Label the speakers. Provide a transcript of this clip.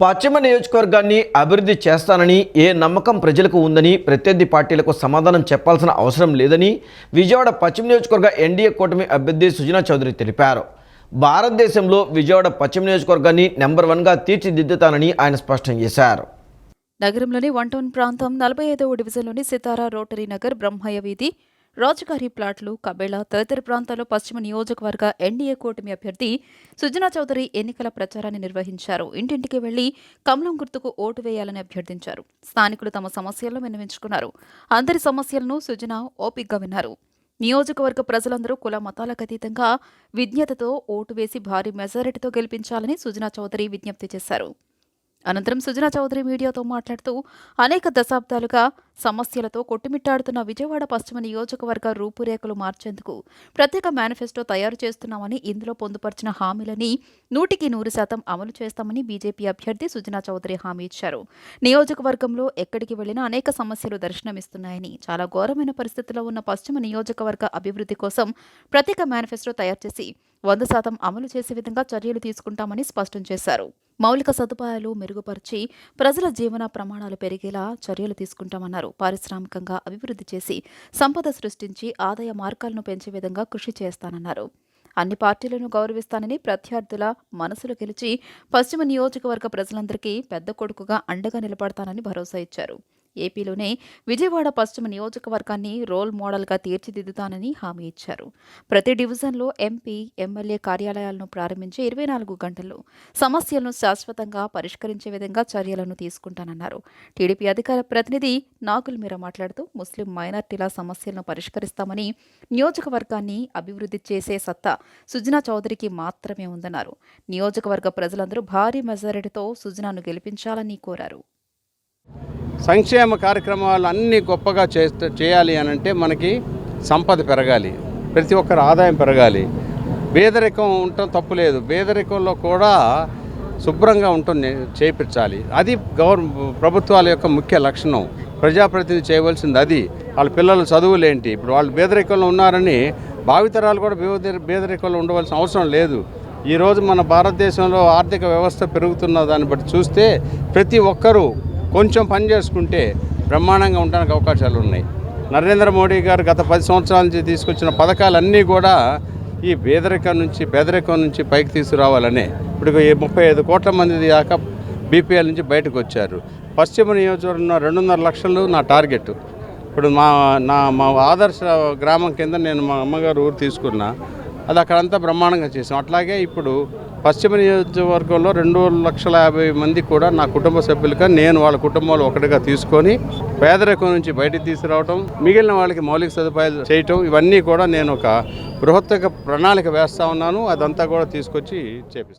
Speaker 1: పశ్చిమ నియోజకవర్గాన్ని అభివృద్ధి చేస్తానని ఏ నమ్మకం ప్రజలకు ఉందని ప్రత్యర్థి పార్టీలకు సమాధానం చెప్పాల్సిన అవసరం లేదని విజయవాడ పశ్చిమ నియోజకవర్గ ఎన్డీఏ కూటమి అభ్యర్థి సుజనా చౌదరి తెలిపారు. భారతదేశంలో విజయవాడ పశ్చిమ నియోజకవర్గాన్ని నెంబర్ వన్గా తీర్చిదిద్దుతానని ఆయన స్పష్టం చేశారు.
Speaker 2: నగరంలోని వన్ టౌన్ ప్రాంతం నలభై ఐదవ డివిజన్లోని సితారా రోటరీ నగర్ బ్రహ్మయ్య వీధి రాజుగారి ప్లాట్లు కబేళ తదితర ప్రాంతాల్లో పశ్చిమ నియోజకవర్గ ఎన్డీఏ కూటమి అభ్యర్థి సుజనా చౌదరి ఎన్నికల ప్రచారాన్ని నిర్వహించారు. ఇంటింటికి వెళ్ళి కమలం గుర్తుకు ఓటు వేయాలని అభ్యర్థించారు. స్థానికులు తమ సమస్యలను విన్నవించుకున్నారు. అందరి సమస్యలను సుజనా ఓపిగ్గా విన్నారు. నియోజకవర్గ ప్రజలందరూ కుల మతాలకు అతీతంగా విజ్ఞతతో ఓటు వేసి భారీ మెజారిటీతో గెలిపించాలని సుజనా చౌదరి విజ్ఞప్తి చేశారు. అనంతరం సుజనా చౌదరి మీడియాతో మాట్లాడుతూ అనేక దశాబ్దాలుగా సమస్యలతో కొట్టుమిట్టాడుతున్న విజయవాడ పశ్చిమ నియోజకవర్గ రూపురేఖలు మార్చేందుకు ప్రత్యేక మేనిఫెస్టో తయారు చేస్తున్నామని ఇందులో పొందుపరిచిన హామీలని నూటికి నూరు శాతం అమలు చేస్తామని బీజేపీ అభ్యర్థి సుజనా చౌదరి హామీ ఇచ్చారు. నియోజకవర్గంలో ఎక్కడికి వెళ్ళినా అనేక సమస్యలు దర్శనమిస్తున్నాయని చాలా ఘోరమైన పరిస్థితిలో ఉన్న పశ్చిమ నియోజకవర్గ అభివృద్ధి కోసం ప్రత్యేక మేనిఫెస్టో తయారు చేసి వంద శాతం అమలు చేసే విధంగా చర్యలు తీసుకుంటామని స్పష్టం చేశారు. మౌలిక సదుపాయాలు మెరుగుపరిచి ప్రజల జీవన ప్రమాణాలు పెరిగేలా చర్యలు తీసుకుంటామన్నారు. పారిశ్రామికంగా అభివృద్ధి చేసి సంపద సృష్టించి ఆదాయ మార్గాలను పెంచే విధంగా కృషి చేస్తానన్నారు. అన్ని పార్టీలను గౌరవిస్తానని ప్రత్యర్థుల మనసులు గెలిచి పశ్చిమ నియోజకవర్గ ప్రజలందరికీ పెద్ద కొడుకుగా అండగా నిలబడతానని భరోసా ఇచ్చారు. ఏపీలోనే విజయవాడ పశ్చిమ నియోజకవర్గాన్ని రోల్ మోడల్గా తీర్చిదిద్దుతానని హామీ ఇచ్చారు. ప్రతి డివిజన్లో ఎంపీ ఎమ్మెల్యే కార్యాలయాలను ప్రారంభించి ఇరవై నాలుగు గంటల్లో సమస్యలను శాశ్వతంగా పరిష్కరించే విధంగా చర్యలను తీసుకుంటానన్నారు. టీడీపీ అధికార ప్రతినిధి నాగుల్ మీరా మాట్లాడుతూ ముస్లిం మైనార్టీల సమస్యలను పరిష్కరిస్తామని నియోజకవర్గాన్ని అభివృద్ధి చేసే సత్తా సుజనా చౌదరికి మాత్రమే ఉందన్నారు. నియోజకవర్గ ప్రజలందరూ భారీ మెజారిటీతో సుజనాను గెలిపించాలని కోరారు.
Speaker 3: సంక్షేమ కార్యక్రమాలు అన్నీ గొప్పగా చేస్తే చేయాలి అని అంటే మనకి సంపద పెరగాలి. ప్రతి ఒక్కరు ఆదాయం పెరగాలి. పేదరికం ఉండటం తప్పులేదు పేదరికంలో కూడా శుభ్రంగా ఉంటుంది చేయించాలి అది గవర్ ప్రభుత్వాల యొక్క ముఖ్య లక్షణం. ప్రజాప్రతినిధి చేయవలసింది అది. వాళ్ళ పిల్లల చదువులేంటి ఇప్పుడు వాళ్ళు పేదరికంలో ఉన్నారని భావితరాలు కూడా పేదరికంలో ఉండవలసిన అవసరం లేదు. ఈరోజు మన భారతదేశంలో ఆర్థిక వ్యవస్థ పెరుగుతున్న దాన్ని బట్టి చూస్తే ప్రతి ఒక్కరూ కొంచెం పని చేసుకుంటే బ్రహ్మాండంగా ఉండడానికి అవకాశాలు ఉన్నాయి. నరేంద్ర మోడీ గారు గత పది సంవత్సరాల నుంచి తీసుకొచ్చిన పథకాలన్నీ కూడా ఈ పేదరికం నుంచి పేదరికం నుంచి పైకి తీసుకురావాలనే ఇప్పుడు ఈ ముప్పై ఐదు కోట్ల మంది దాకా బీపీఎల్ నుంచి బయటకు వచ్చారు. పశ్చిమ నియోజకవర్గం రెండున్నర లక్షలు నా టార్గెట్. ఇప్పుడు మా నా మా ఆదర్శ గ్రామం కింద నేను మా అమ్మగారు ఊరు తీసుకున్నా అది అక్కడంతా బ్రహ్మాండంగా చేసాం. అట్లాగే ఇప్పుడు పశ్చిమ నియోజకవర్గంలో రెండు లక్షల యాభై మంది కూడా నా కుటుంబ సభ్యులుగా నేను వాళ్ళ కుటుంబాలు ఒకటిగా తీసుకొని పేదరికం నుంచి బయటకు తీసుకురావడం మిగిలిన వాళ్ళకి మౌలిక సదుపాయాలు చేయటం ఇవన్నీ కూడా నేను ఒక బృహత్తక ప్రణాళిక వేస్తా ఉన్నాను. అదంతా కూడా తీసుకొచ్చి చేపిస్తాను